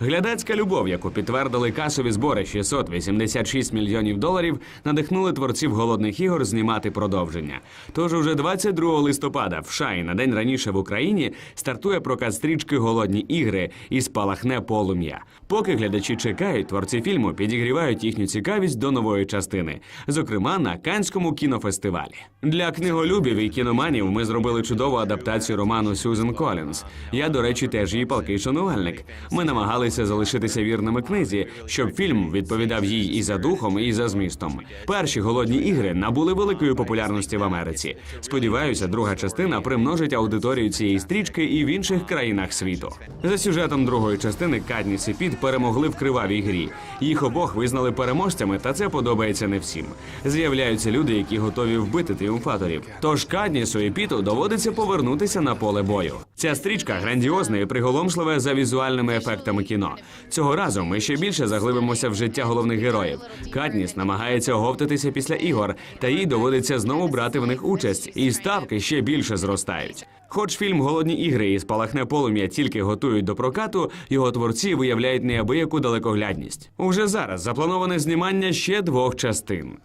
Глядацька любов, яку підтвердили касові збори 686 мільйонів доларів, надихнули творців голодних ігор знімати продовження. Тож уже 22 листопада в США на день раніше в Україні стартує прокат стрічки Голодні ігри і спалахне полум'я. Поки глядачі чекають, творці фільму підігрівають їхню цікавість до нової частини, зокрема на Канському кінофестивалі. Для книголюбів і кіноманів ми зробили чудову адаптацію роману Сюзен Колінс. Я, до речі, теж її палкий шанувальник. Ми намагалися залишитися вірними книзі, щоб фільм відповідав їй і за духом, і за змістом. Перші голодні ігри набули великої популярності в Америці. Сподіваюся, друга частина примножить аудиторію цієї стрічки і в інших країнах світу. За сюжетом другої частини Кадніс і Піт перемогли в кривавій грі. Їх обох визнали переможцями, та це подобається не всім. З'являються люди, які готові вбити тріумфаторів. Тож Каднісу і Піту доводиться повернутися на поле бою. Ця стрічка грандіозна і приголомшлива за візуальними ефектами кіно. Цього разу ми ще більше заглибимося в життя головних героїв. Катніс намагається оговтатися після ігор, та їй доводиться знову брати в них участь, і ставки ще більше зростають. Хоч фільм Голодні ігри і спалахне полум'я тільки готують до прокату, його творці виявляють неабияку далекоглядність. Уже зараз заплановане знімання ще двох частин.